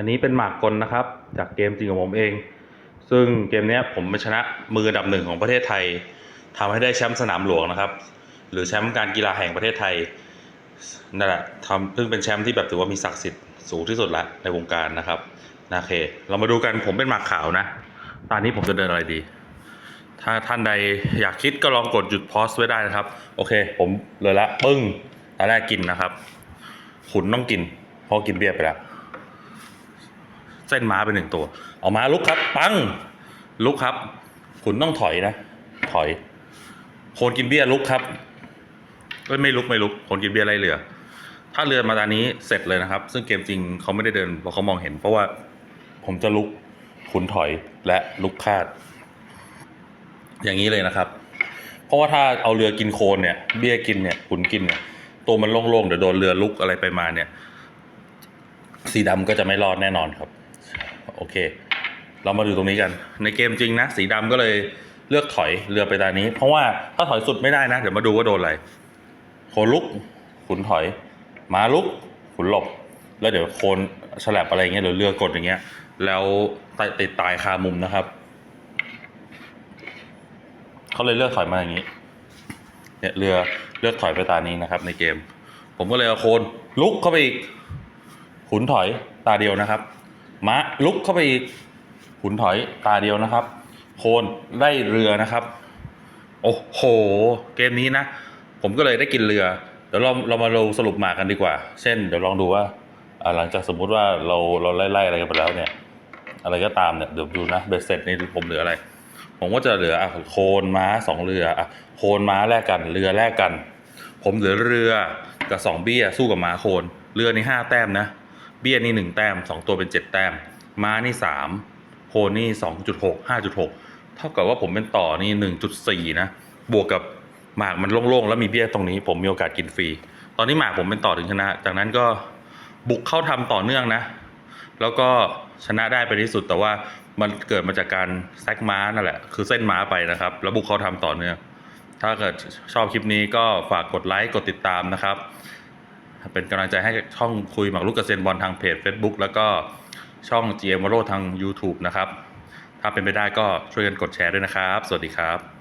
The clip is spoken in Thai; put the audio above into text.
อันนี้เป็นหมากกลนะครับ จากเกมจริงของผมเอง ซึ่งเกมนี้ผมเป็นชนะมืออันดับหนึ่งของประเทศไทยทำให้ได้แชมป์สนามหลวงนะครับ หรือแชมป์การกีฬาแห่งประเทศไทยนั่นแหละทำซึ่งเป็นแชมป์ที่แบบถือว่ามีศักดิ์สิทธิ์สูงที่สุดละในวงการนะครับนะโอเค เรามาดูกันผมเป็นหมากขาวนะ ตอนนี้ผมจะเดินอะไรดี ถ้าท่านใดอยากคิดก็ลองกดหยุดพอสไว้ได้นะครับ โอเค ผมเลยละปึ้งตอนแรกกินนะครับ ขุนต้องกินเพราะกินเบียร์ไปแล้ว เส้นม้าไปหนึ่งตัวเอามาลุกครับ ปัง ลุกครับขุนต้องถอยนะ ถอย โคนกินเบียลุกครับเอ้ยไม่ลุกไม่ลุกโคนกินเบียร์ไรเหลือ ถ้าเรือมาตอนนี้เสร็จเลยนะครับ ซึ่งเกมจริงเขาไม่ได้เดินเพราะเขามองเห็น เพราะว่าผมจะลุกขุนถอยและลุกคาด อย่างนี้เลยนะครับ เพราะว่าถ้าเอาเรือกินโคนเนี่ย เบี้ยกินเนี่ยขุนกินเนี่ยตัวมันโล่งๆเดี๋ยวโดนเรือลุกอะไรไปมาเนี่ย สีดำก็จะไม่รอดแน่นอนครับ โอเค เรามาดูตรงนี้กัน ในเกมจริงนะ สีดำก็เลยเลือกถอยเรือไปตานี้ เพราะว่าถ้าถอยสุดไม่ได้นะ เดี๋ยวมาดูว่าโดนอะไรโคลุกขุนถอยม้าลุกขุนหลบ แล้วเดี๋ยวโคนฉลับอะไรเงี้ยหรือเรือกดอย่างเงี้ย แล้วติดติดตายคามุมนะครับเขาเลยเลือกถอยมาอย่างนี้ เนี่ยเรือเลือกถอยไปตานี้นะครับ ในเกม ผมก็เลยเอาโคนลุกเข้าไปอีกขุนถอยตาเดียวนะครับ ม้าลุกเข้าไปอีกขุนถอยตาเดียวนะครับ โคนไล่เรือนะครับ โอ้โห เกมนี้นะ ผมก็เลยได้กินเรือ เดี๋ยวเราเรามาเราสรุปหมากกันดีกว่า เช่น เดี๋ยวลองดูว่าอ่าหลังจากสมมุติว่าเราเราไล่ไล่อะไรกันไปแล้วเนี่ย อะไรก็ตามเนี่ยเดี๋ยวดูนะเบสเซ็ตนี่ผมเหลืออะไร ผมก็จะเหลืออะโคนม้าสองเรืออะโคนม้าแลกกัน เรือแลกกัน ผมเหลือเรือกับสองเบี้ยสู้กับม้าโคน เรือนี่ห้าแต้มนะ เบี้ยนี่หนึ่งแต้มสองตัวเป็นเจ็ดแต้ม ม้านี่สามโคนี่สองจุดหกห้าจุดหกเท่ากับว่าผมเป็นต่อนี่หนึ่งจุดสี่นะ บวกกับหมากมันโล่งๆ แล้วมีเบี้ยตรงนี้ ผมมีโอกาสกินฟรี ตอนนี้หมากผมเป็นต่อถึงชนะ จากนั้นก็บุกเข้าทำต่อเนื่องนะ แล้วก็ชนะได้ไปที่สุด แต่ว่ามันเกิดมาจากการแซกม้านั่นแหละ คือเส้นม้าไปนะครับ แล้วบุกเขาทำต่อเนื่อง ถ้าเกิดชอบคลิปนี้ก็ฝากกดไลค์ กดติดตามนะครับ เป็นกำลังใจให้ช่องคุยหมากรุกเกษตรบอลทางเพจ Facebook แล้วก็ช่อง GM w o r o ทาง YouTube นะครับ ถ้าเป็นไปได้ก็ช่วยกันกดแชร์ด้วยนะครับ สวัสดีครับ